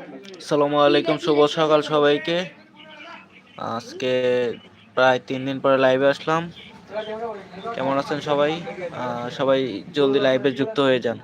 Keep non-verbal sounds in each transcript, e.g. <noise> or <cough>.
আসসালামু আলাইকুম, শুভ সকাল সবাইকে। আজকে প্রায় তিন দিন পরে লাইভে আসলাম। কেমন আছেন সবাই? সবাই জলদি লাইভে যুক্ত হয়ে যান।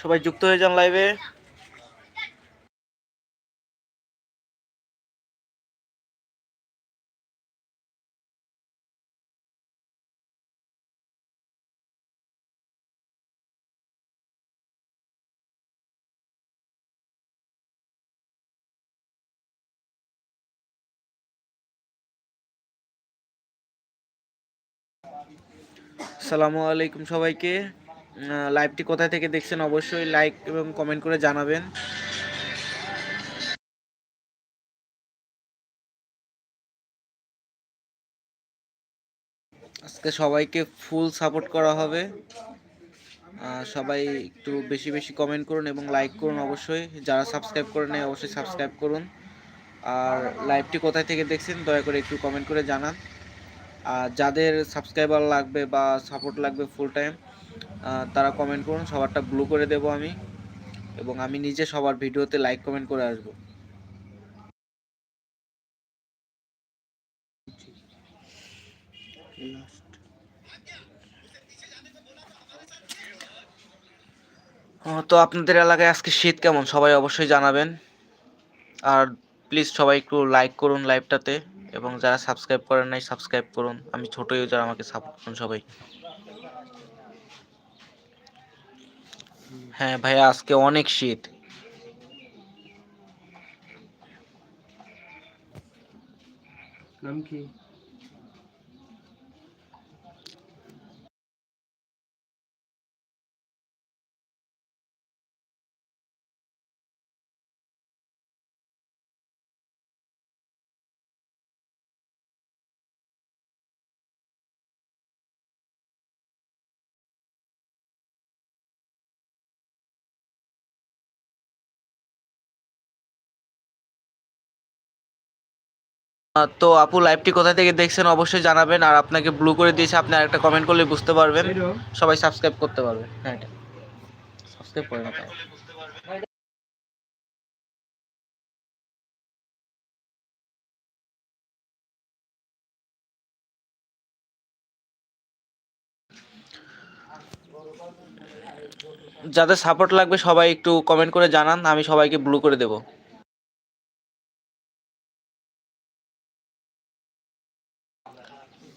সবাই যুক্ত হয়ে যান লাইভে আসসালামু আলাইকুম সবাইকে। লাইভটি কোথায় থেকে দেখছেন অবশ্যই লাইক এবং কমেন্ট করে জানাবেন। আজকে সবাইকে ফুল সাপোর্ট করা হবে। সবাই একটু বেশি বেশি কমেন্ট করুন এবং লাইক করুন অবশ্যই। যারা সাবস্ক্রাইব করে নেয় অবশ্যই সাবস্ক্রাইব করুন। আর লাইভটি কোথায় থেকে দেখছেন, দয়া করে একটু কমেন্ট করে জানান। আর যাদের সাবস্ক্রাইবার লাগবে বা সাপোর্ট লাগবে ফুল টাইম তারা কমেন্ট করুন, সবারটা ব্লু করে দেব আমি। এবং আমি নিজে সবার ভিডিওতে লাইক কমেন্ট করে আসব। তো আপনাদের এলাকায় আজকে শীত কেমন? সবাই অবশ্যই জানাবেন। আর প্লিজ সবাই একটু লাইক করুন লাইভটাতে এবং যারা সাবস্ক্রাইব করেন নাই সাবস্ক্রাইব করুন। আমি ছোট ইউজার আমাকে সাপোর্ট করুন সবাই। হ্যাঁ ভাইয়া আজকে অনেক শীত নাম কি তো আপু লাইভটি কোথা থেকে দেখছেন অবশ্যই জানাবেন আর আপনাকে ব্লু করে দিয়েছে আপনি আরেকটা কমেন্ট করলে বুঝতে পারবেন। সবাই সাবস্ক্রাইব করতে পারবে। হ্যাঁ এটা। সাবস্ক্রাইব করে না যাদের সাপোর্ট লাগবে সবাই একটু কমেন্ট করে জানান আমি সবাইকে ব্লু করে দেব।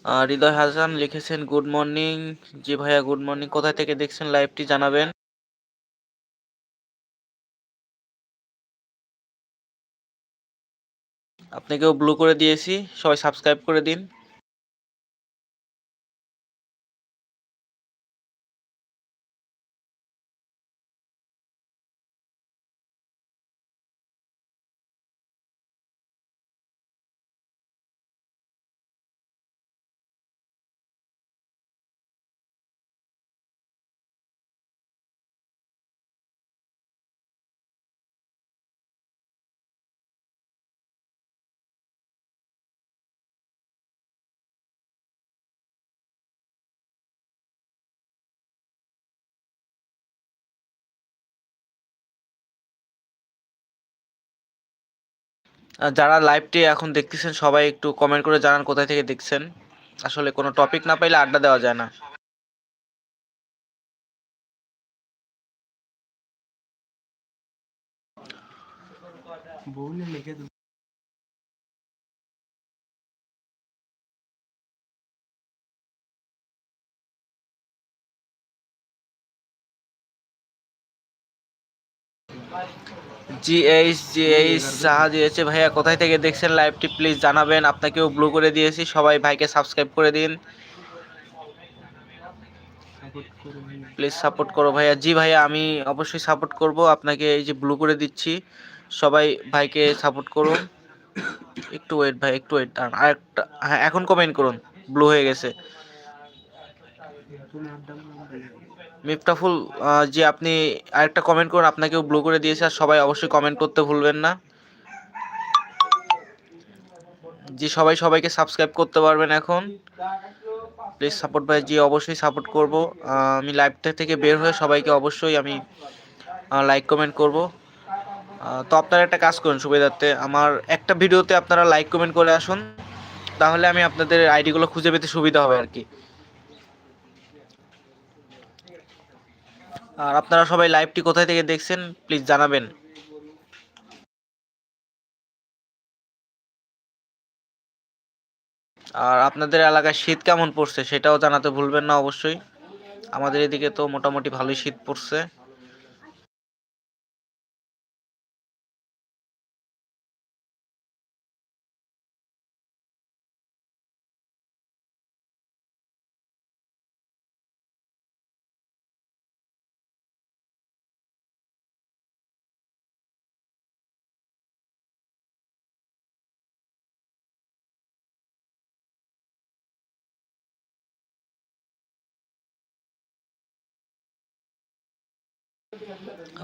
হৃদয় হাসান লিখেছেন, গুড মর্নিং। জি ভাইয়া, গুড মর্নিং। কোথায় থেকে দেখছেন লাইভটি জানাবেন? আপনাকেও ব্লু করে দিয়েছি। সবাই সাবস্ক্রাইব করে দিন। যারা লাইভটি এখন দেখতেছেন, সবাই একটু কমেন্ট করে জানান কোথায় থেকে দেখছেন। আসলে কোনো টপিক না পাইলে আড্ডা দেওয়া যায় না। G H G H Saha দিয়েছে। ভাইয়া, কোথায় থেকে দেখছেন লাইভটি প্লিজ জানাবেন। আপনাকেও ব্লু করে দিয়েছি। সবাই ভাইকে সাবস্ক্রাইব করে দিন। প্লিজ সাপোর্ট করো ভাইয়া। জি ভাইয়া, আমি অবশ্যই সাপোর্ট করব। আপনাকে এই যে ব্লু করে দিচ্ছি। সবাই ভাইকে সাপোর্ট করুন। একটু ওয়েট ভাই, একটু ওয়েট আর একটা হ্যাঁ এখন কমেন্ট করুন। ব্লু হয়ে গেছে। মিফতাফুল জি আপনি আরেকটা কমেন্ট করুন, আপনাকেও ব্লু করে দিয়েছে, আর সবাই অবশ্যই কমেন্ট করতে ভুলবেন না। জি, সবাই সবাইকে সাবস্ক্রাইব করতে পারবেন এখন। প্লিজ সাপোর্ট ভাই, জি, অবশ্যই সাপোর্ট করব। আমি লাইভটা থেকে বের হয়ে সবাইকে অবশ্যই আমি লাইক কমেন্ট করব। তো আপনারা একটা কাজ করুন সুবিধার্থে আমার একটা ভিডিওতে আপনারা লাইক কমেন্ট করে আসুন। তাহলে আমি আপনাদের আইডিগুলো খুঁজে পেতে সুবিধা হবে আর কি। আর আপনারা সবাই লাইভটি কোথায় থেকে দেখছেন প্লিজ জানাবেন। আর আপনাদের এলাকায় শীত কেমন পড়ছে সেটাও জানাতে ভুলবেন না অবশ্যই। আমাদের এদিকে তো মোটামুটি ভালোই শীত পড়ছে।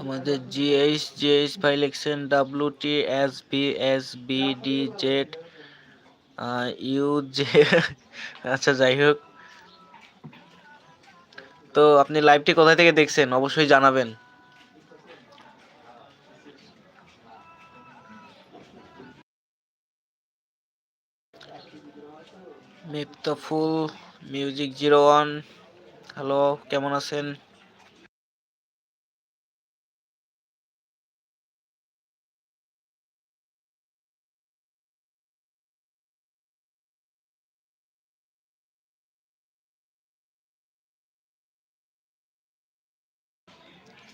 আমাদের জিএইচ জিএইচ ভাই লিখছেন W T S B S B D Z U J আচ্ছা যাই হোক। তো আপনি লাইভটি কোথায় থেকে দেখছেন? অবশ্যই জানাবেন। Miftaful music zero one. Hello, কেমন আছেন?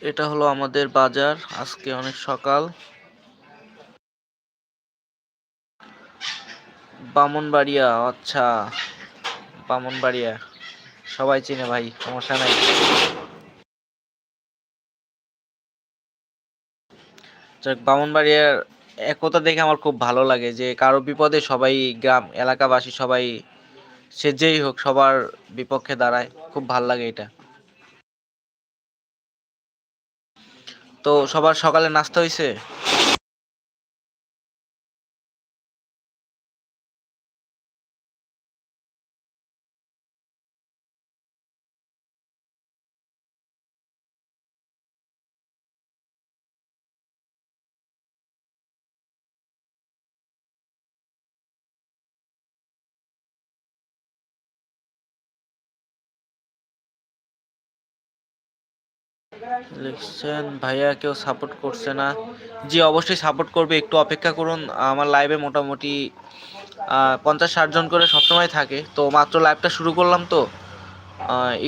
এটা হলো আমাদের বাজার, আজকে অনেক সকাল। বামনবাড়িয়া আচ্ছা বামনবাড়িয়া। সবাই চিনে ভাই, সমস্যা নাই। বামনবাড়িয়ার একতা দেখে আমার খুব ভালো লাগে যে কারও বিপদে সবাই গ্রাম, এলাকাবাসী সবাই সে যেই হোক সবার বিপক্ষে দাঁড়ায়। খুব ভালো লাগে এটা। তো সবার সকালে নাস্তা হয়েছে লিখছেন, ভাইয়া, কেউ সাপোর্ট করছে না। জি, অবশ্যই সাপোর্ট করবে। একটু অপেক্ষা করুন, আমার লাইভে মোটামুটি পঞ্চাশ ষাট জন করে সবসময় থাকে। তো মাত্র লাইভটা শুরু করলাম তো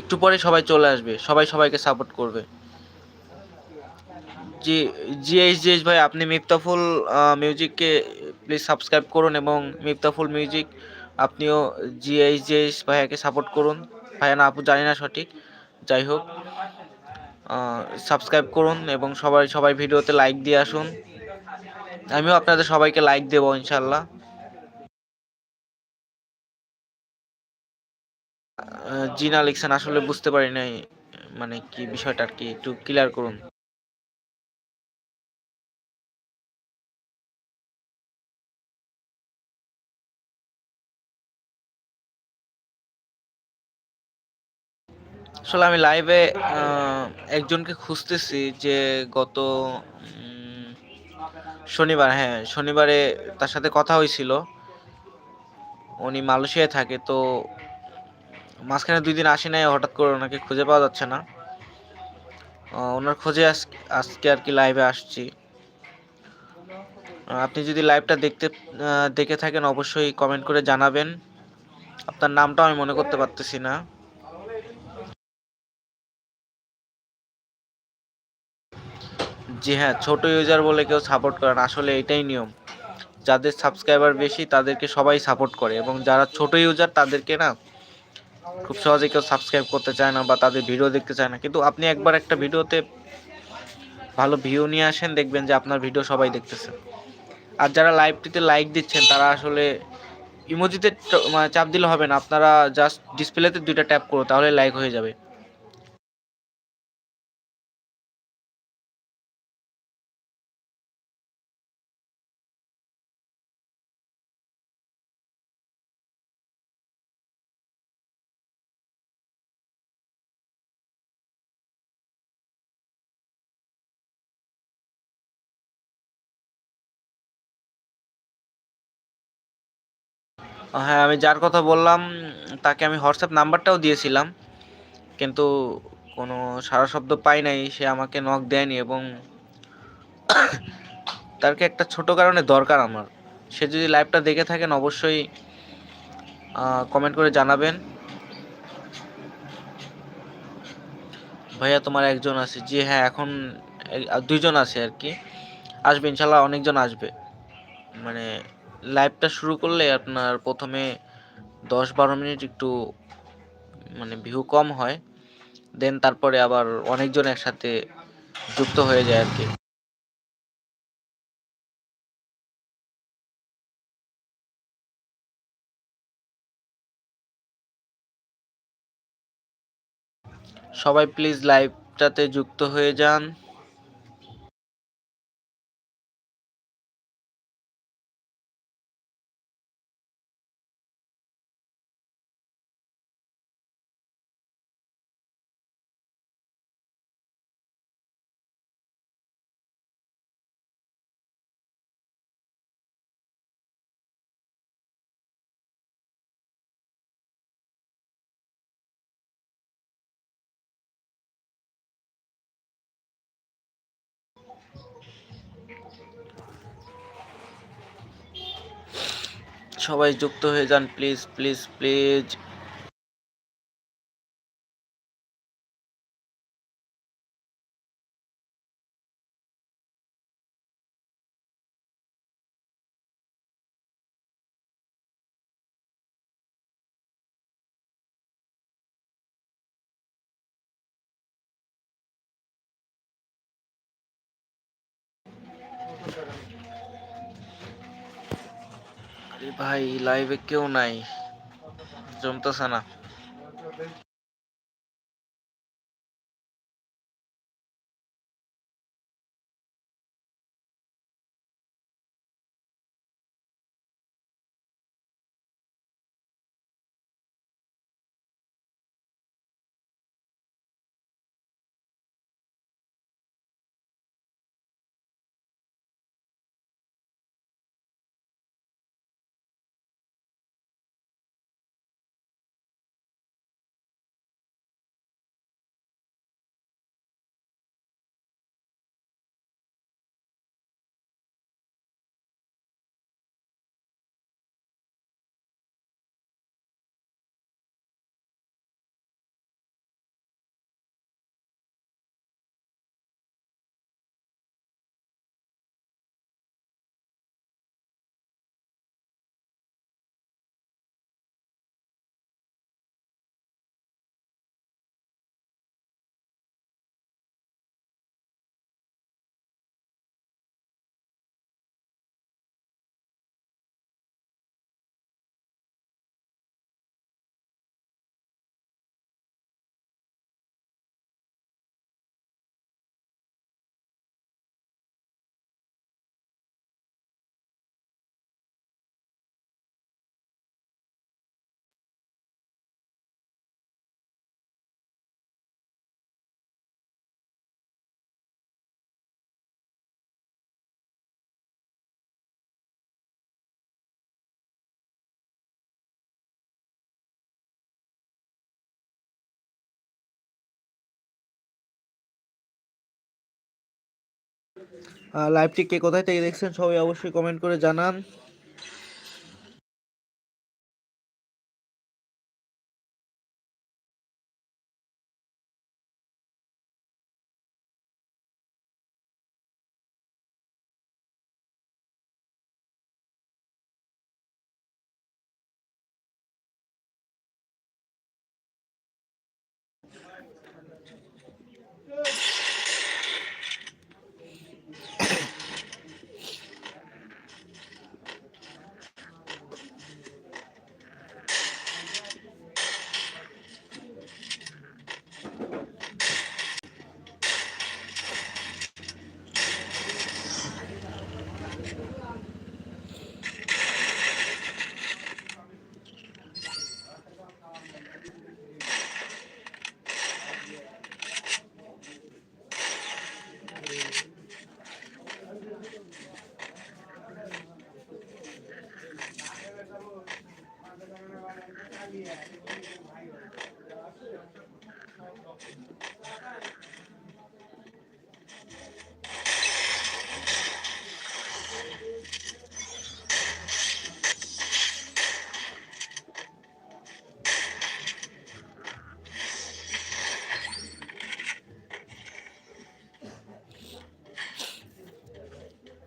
একটু পরে সবাই চলে আসবে। সবাই সবাইকে সাপোর্ট করবে। জি জিএইচ জিএইচ ভাই, আপনি মিফতাফুল মিউজিককে প্লিজ সাবস্ক্রাইব করুন এবং মিফতাফুল মিউজিক আপনিও জিএইচ জিএইচ ভাইয়াকে সাপোর্ট করুন। ভাইয়া, না, আপু জানি না সঠিক। যাই হোক। সাবস্ক্রাইব করুন এবং সবাই সবাই ভিডিওতে লাইক দিয়ে আসুন। আমিও আপনাদের সবাইকে লাইক দেবো, ইনশাল্লাহ। জিনা লিখছেন, আসলে বুঝতে পারি নাই মানে কি বিষয়টা আর কি, একটু ক্লিয়ার করুন। আসলে আমি লাইভে একজনকে খুঁজতেছি যে গত শনিবার হ্যাঁ শনিবারে তার সাথে কথা হয়েছিল। উনি মালয়েশিয়ায় থাকে, তো মাঝখানে দুই দিন আসে নাই, হঠাৎ করে ওনাকে খুঁজে পাওয়া যাচ্ছে না। ওনার খোঁজে আজ- আজকে আর কি লাইভে আসছি। আপনি যদি লাইভটা দেখতে দেখে থাকেন, অবশ্যই কমেন্ট করে জানাবেন। আপনার নামটাও আমি মনে করতে পারতেছি না। জি হ্যাঁ ছোট ইউজার বলে কেউ সাপোর্ট করে না। আসলে এটাই নিয়ম। যাদের সাবস্ক্রাইবার বেশি, তাদেরকে সবাই সাপোর্ট করে এবং যারা ছোট ইউজার তাদেরকে না খুব সহজে কেউ সাবস্ক্রাইব করতে চায় না বা তাদের ভিডিও দেখতে চায় না। কিন্তু আপনি একবার একটা ভিডিওতে ভালো ভিউ নিয়ে আসেন, দেখবেন যে আপনার ভিডিও সবাই দেখতেছে। আর যারা লাইভটিতে লাইক দিচ্ছেন, তারা আসলে ইমোজিতে মানে চাপ দিলে হবে না। আপনারা জাস্ট ডিসপ্লেতে দুইটা ট্যাপ করো, তাহলে লাইক হয়ে যাবে। হ্যাঁ আমি যার কথা বললাম, তাকে আমি হোয়াটসঅ্যাপ নাম্বারটাও দিয়েছিলাম, কিন্তু কোনো সারা শব্দ পাই নাই, সে আমাকে নক দেয়নি এবং <coughs> তারকে একটা ছোট কারণে দরকার আমার। সে যদি লাইভটা দেখে থাকেন, অবশ্যই কমেন্ট করে জানাবেন। ভাইয়া, তোমার একজন আছে। জি হ্যাঁ এখন দুইজন আছে আর কি। আসবে, ইনশাল্লাহ অনেকজন আসবে। মানে লাইভটা শুরু করলে আপনার প্রথমে দশ বারো মিনিট একটু মানে ভিউ কম হয় দেন তারপরে আবার অনেকজন একসাথে যুক্ত হয়ে যায় আর কি। সবাই প্লিজ লাইভটাতে যুক্ত হয়ে যান। সবাই যুক্ত হয়ে যান প্লিজ প্লিজ প্লিজ আরে ভাই লাইভে কেউ নাই। জমতেছে না। লাইভটি কে কোথায় থেকে দেখছেন সবাই অবশ্যই কমেন্ট করে জানান।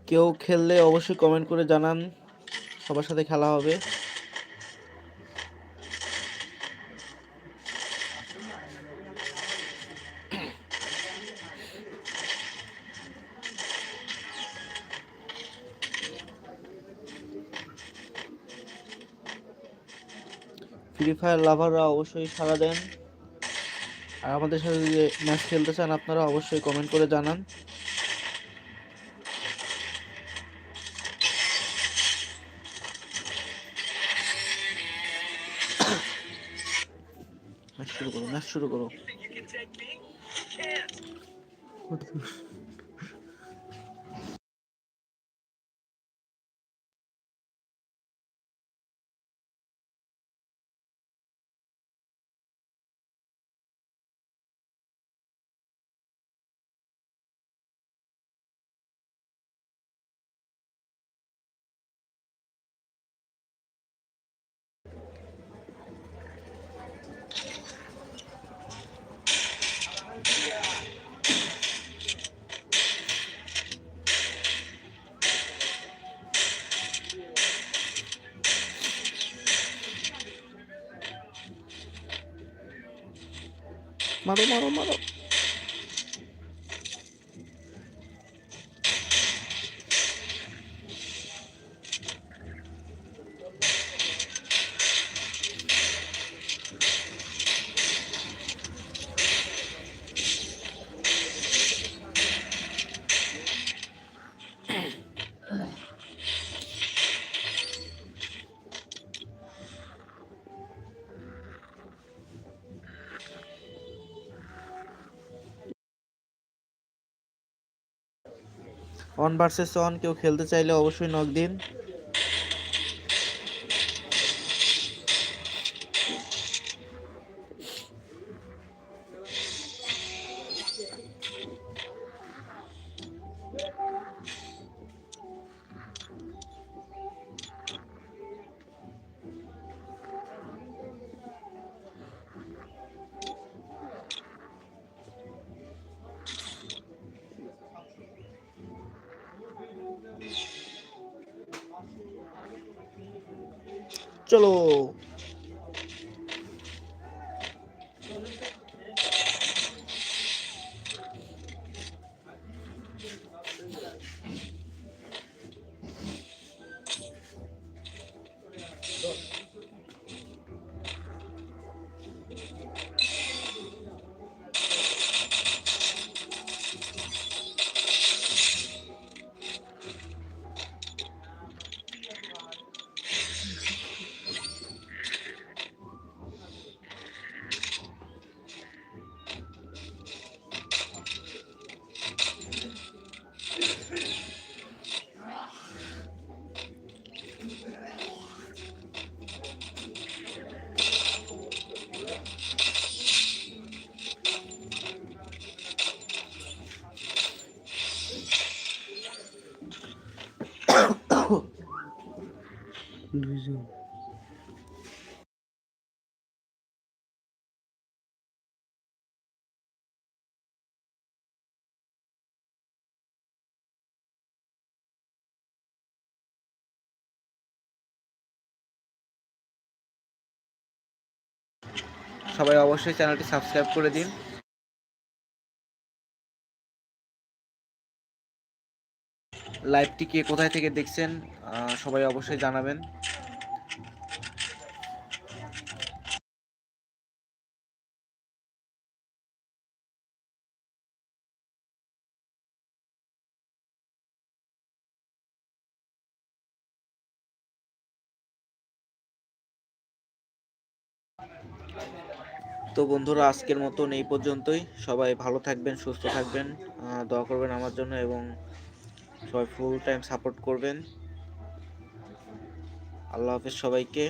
কেউ খেললে অবশ্যই কমেন্ট করে জানান। সবার সাথে খেলা হবে। ফ্রি ফায়ার লাভাররা অবশ্যই সাড়া দেন। আর আমাদের সাথে যে ম্যাচ খেলতে চান, আপনারা অবশ্যই কমেন্ট করে জানান। শুরু করো ম্যাচ শুরু করো। まろまま。অন ভার্সেস অন কেউ খেলতে চাইলে অবশ্যই নক দিন। চলো দুইজন। সবাই অবশ্যই চ্যানেলটি সাবস্ক্রাইব করে দিন। লাইভটি কে কোথায় থেকে দেখছেন সবাই অবশ্যই জানাবেন। তো বন্ধুরা, আজকের মতন এই পর্যন্তই। সবাই ভালো থাকবেন, সুস্থ থাকবেন দোয়া করবেন আমার জন্য এবং সবাই ফুল টাইম সাপোর্ট করবেন। আল্লাহ হাফেজ সবাইকে।